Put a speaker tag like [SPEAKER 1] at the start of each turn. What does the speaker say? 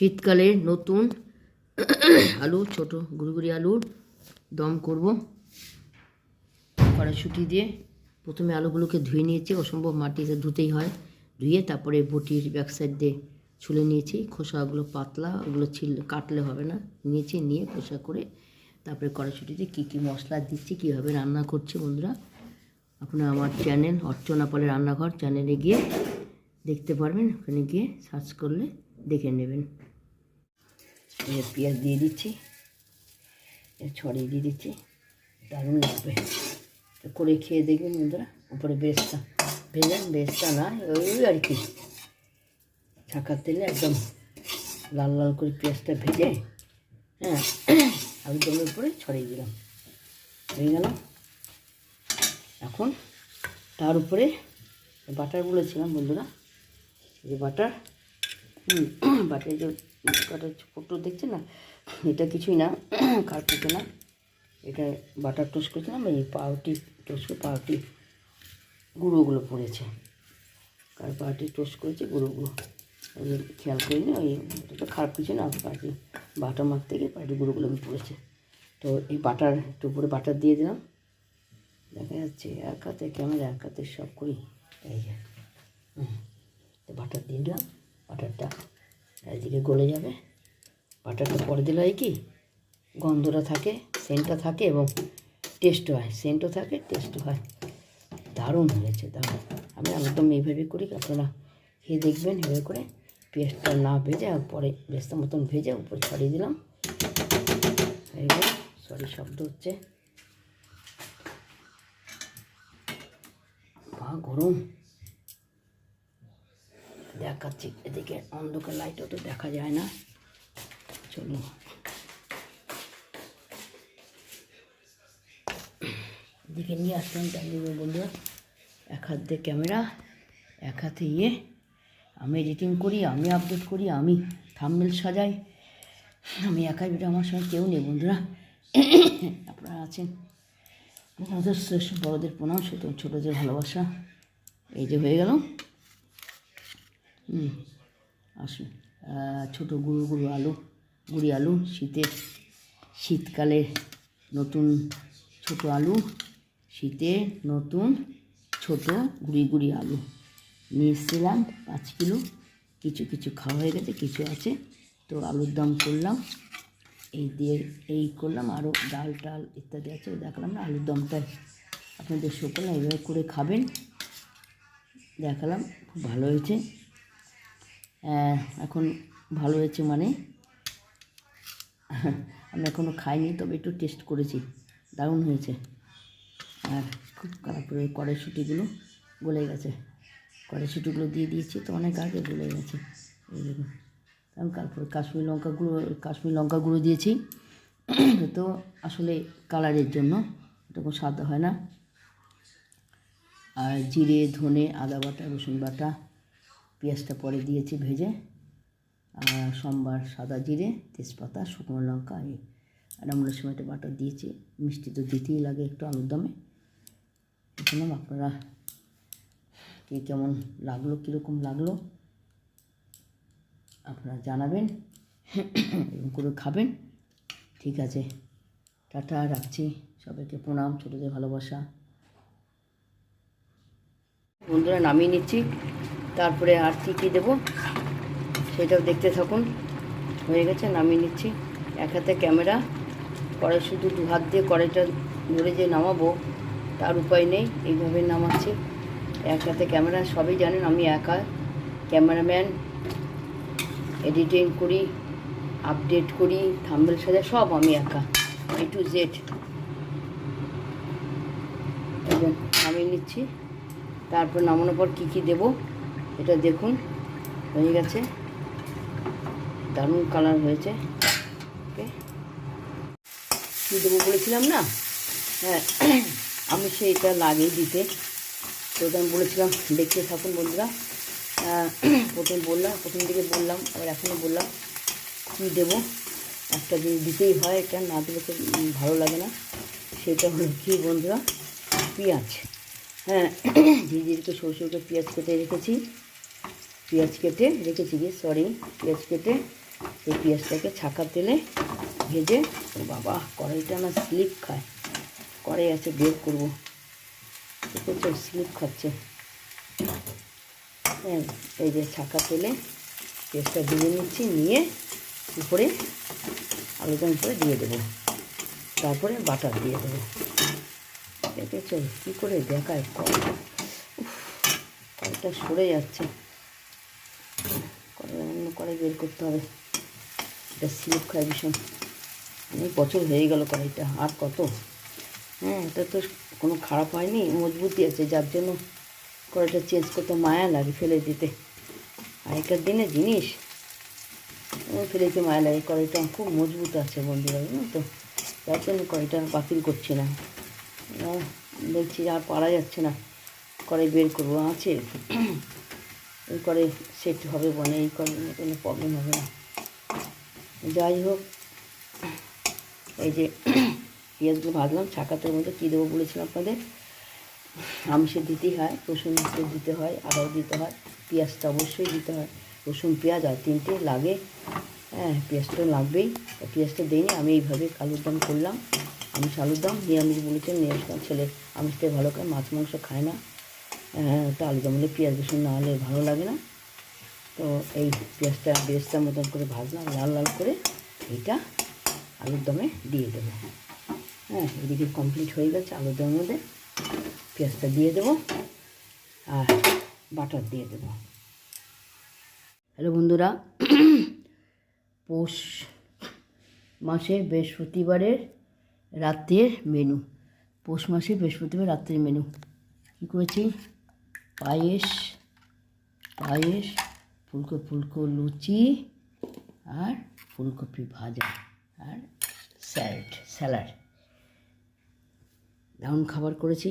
[SPEAKER 1] শীতকালে নতুন আলু, ছোট গুড়ি আলুর দম করব। কড়াইশুঁটি দিয়ে প্রথমে আলুগুলোকে ধুয়ে নিয়েছি, অসম্ভব মাটিতে ধুতেই হয়। ধুয়ে তারপরে বটির ব্যাক সাইড দিয়ে ছুলে নিয়েছি। খোসাগুলো পাতলা, ওগুলো ছিল, কাটলে হবে না। নিয়েছি, নিয়ে খোসা করে তারপরে কড়াইশুঁটিতে কী কী মশলা দিচ্ছি, কীভাবে রান্না করছি বন্ধুরা, আপনারা আমার চ্যানেল অর্চনা পালের রান্নাঘর চ্যানেলে গিয়ে দেখতে পারবেন। ওখানে গিয়ে সার্চ করলে দেখে নেবেন। যে পেঁয়াজ দিয়ে দিচ্ছি, এর ছড়িয়ে দিয়ে দিচ্ছি, দারুণ লাগবে। তো করে খেয়ে দেখবেন বন্ধুরা, উপরে বেশটা ভেজেন বেশটা না, ওই আর কি। ছাকার তেলে একদম লাল লাল করে পেঁয়াজটা ভেজে হ্যাঁ আলু দমের উপরে ছড়িয়ে দিলাম। হয়ে গেল। এখন তার উপরে বাটার বলেছিলাম বন্ধুরা, যে বাটার বাটার যে বাটার ফটো দেখছে না? এটা কিছুই না কার্পেটে না। এটা বাটার টোস্ট করেছিলাম, এই পাউটি টোস্ট করে পাউটি গুঁড়োগুলো পড়েছে। কার পাউটি টোস্ট করেছে গুঁড়োগুলো। ওই খেয়াল করিনি, ওই এটা খারাপ কিছু না পাউটি বাটা মারতে গিয়ে পাউটি গুঁড়োগুলো আমি পড়েছে। তো এই বাটার একটু উপরে বাটার দিয়ে দিলাম। দেখা যাচ্ছে এক হাতে ক্যামেরা এক হাতে সব করি। এই বাটার দিয়ে দিলাম বাটারটা এদিকে গলে যাবে। বাটারটা পরে দিলে হয় কি? গন্ধটা থাকে, সেন্টটা থাকে এবং টেস্টও হয়। সেন্টও থাকে, টেস্টও হয়। দারুণ হয়েছে, দারুণ। আমি একদম এইভাবে করি আপনারা খেয়ে দেখবেন এভাবে করে পেস্টটা না ভেজে আর পরে বেস্তার মতন ভেজে উপরে ছড়িয়ে দিলাম। সরি শব্দ হচ্ছে। বা গরম। দেখাচ্ছি। এদিকে অন্ধকার লাইটও তো দেখা যায় না। চলো। এদিকে নিয়ে আসলাম চারিদিকে বন্ধুরা। এক হাত দিয়ে ক্যামেরা এক হাতে ইয়ে। আমি এডিটিং করি, আমি আপডেট করি, আমি থামমেল সাজাই। আমি একাই ভিডিও আমার সঙ্গে কেউ নেই বন্ধুরা। আপনারা আছেন? শ্রেষ্ঠ বড়দের প্রণাম, সে তো ছোটোদের ভালোবাসা। এই যে হয়ে গেল। আসুন। ছোটো গুঁড়ো গুঁড়ো আলু, গুঁড়ি আলু শীতের শীতকালে নতুন ছোট আলু, শীতে নতুন ছোট গুঁড়ি গুঁড়ি আলু। নিয়ে এসেছিলাম পাঁচ কিলো। কিছু কিছু খাওয়া হয়ে গেছে, কিছু আছে। তো আলুর দম করলাম। এই দিয়ে এই করলাম। আরও ডাল টাল ইত্যাদি আছে দেখালাম না আলুর দমটাই আপনাদের করলাম এইভাবে করে খাবেন। দেখালাম, খুব ভালো হয়েছে। এখন ভালো হয়েছে মানে। আমি এখনও খাইনি, তবে একটু টেস্ট করেছি। দারুণ হয়েছে। আর খুব খারাপ করে কড়াইশুটিগুলো গলে গেছে। কড়াইশুটিগুলো দিয়ে দিয়েছি, তো অনেক আগে গলে গেছে। এই দেখুন কারণ তারপরে কাশ্মীর লঙ্কা গুঁড়ো কাশ্মীর লঙ্কা গুঁড়ো দিয়েছি। তো আসলে কালারের জন্য এটা কোনো স্বাদ হয় না। আর জিরে, ধনে, আদা বাটা, রসুন বাটা পেঁয়াজটা পরে দিয়েছি ভেজে, আর সোমবার সাদা জিরে, তেজপাতা, শুকনো লঙ্কা আর আমরা সময়টা বাটা দিয়েছি। মিষ্টি তো দিতেই লাগে একটু আলুর দমে। এখানে আপনারা কে কেমন লাগল, কীরকম লাগল, আপনারা জানাবেন এবং করে খাবেন। ঠিক আছে, টাটা, রাখছি। সবাইকে প্রণাম, ছোটোদের ভালোবাসা। বন্ধুরা, নামিয়ে নিচ্ছি। তারপরে আর কী কী দেবো সেটাও দেখতে থাকুন। হয়ে গেছে, নামিয়ে নিচ্ছি। এক হাতে ক্যামেরা, কড়াই শুধু দু হাত দিয়ে কড়াইটা ধরে যে নামাবো, তার উপায় নেই, এইভাবে নামাচ্ছি। এক হাতে ক্যামেরা, সবই জানেন আমি একা। ক্যামেরাম্যান, এডিটিং করি, আপডেট করি, থাম্বেল সাজা সব আমি একা, এ টু জেড। নামিয়ে নিচ্ছি। তারপর নামানোর পর কী কী দেবো? এটা দেখুন, হয়ে গেছে। দারুণ কালার হয়েছে। ওকে দেবো বলেছিলাম না? হ্যাঁ আমি সেইটা লাগিয়ে দিতে। তো আমি বলেছিলাম, দেখতে থাকুন বন্ধুরা। প্রথম বললাম, প্রথম দিকে বললাম আবার এখনও বললাম, কী দেবো? একটা জিনিস দিতেই হয়, এটা না দিলে তো ভালো লাগে না। সেটা হলো কি বন্ধুরা? পেঁয়াজ। হ্যাঁ ঝিঝিরকে সরষেকে পেঁয়াজ কেটে রেখেছি। পেঁয়াজ কেটে রেখেছি গিয়ে সরি পেঁয়াজ কেটে এই পেঁয়াজটাকে ছাকা তেলে ভেজে বাবা, কড়াইটা না স্লিপ খায়। কড়াই আছে, বের করব। দেখেছ স্লিপ খাচ্ছে। হ্যাঁ এই যে ছাকা তেলে পেঁয়াজটা ভেজে নিচ্ছি, নিয়ে উপরে আলুদম করে দিয়ে দেবো। তারপরে বাটার দিয়ে দেবো। দেখেছ? কী করে দেখায়? কড়াই কড়াইটা সরে যাচ্ছে। কড়াই বের করতে হবে। এটা স্লিপ খায় ভীষণ অনেক বছর হয়ে গেল কড়াইটা, আর কত? হ্যাঁ এটা তো কোনো খারাপ হয়নি মজবুতি আছে, যার জন্য কড়াইটা চেঞ্জ করতে মায়া লাগে ফেলে দিতে। আগেকার দিনে জিনিস ফেলে দিতে মায়া লাগে, কড়াইটা খুব মজবুত আছে বন্ধুরা, জানো তো? যার জন্য কড়াইটা বাতিল করছি না। দেখছি আর পারা যাচ্ছে না, কড়াই বের করব, আছে? এই করে, সেট হবে বনে এই করে, কোনো প্রবলেম হবে না। যাই হোক, এই যে পেঁয়াজগুলো ভাজলাম, ছাকাতের মধ্যে কী দেবো বলেছিলাম আপনাদের? আমিষে দিতেই হয়, রসুন দিতে হয়, আদাও দিতে হয়, পেঁয়াজটা অবশ্যই দিতে হয়। রসুন, পেঁয়াজ আর তিনটে লাগে হ্যাঁ পেঁয়াজটা লাগবেই। পেঁয়াজটা দিইনি, আমি এইভাবে আলুর দম করলাম। আমিষ আলুর দম, নিরামিষ বলেছেন, নিরামিষ ছেলে আমিষটাই ভালো করে, মাছ মাংস খায় না। তো আলু দম হলে পেঁয়াজ রসুন না হলে ভালো লাগে না। তো এই পেঁয়াজটা বেরেস্তার মতন করে ভাজলাম, লাল লাল করে এইটা আলুর দমে দিয়ে দেবো। হ্যাঁ এদিকে কমপ্লিট হয়ে গেছে আলুর দমের মধ্যে। পেঁয়াজটা দিয়ে দেবো আর বাটার দিয়ে দেবো। হ্যালো বন্ধুরা, পৌষ মাসের বৃহস্পতিবারের রাত্রের মেনু পৌষ মাসে বৃহস্পতিবার রাত্রের মেনু কী করেছি? পায়েস পায়েস ফুলকো ফুলকো লুচি আর ফুলকপি ভাজা আর স্যালাড স্যালাড। দারুণ খাবার করেছি।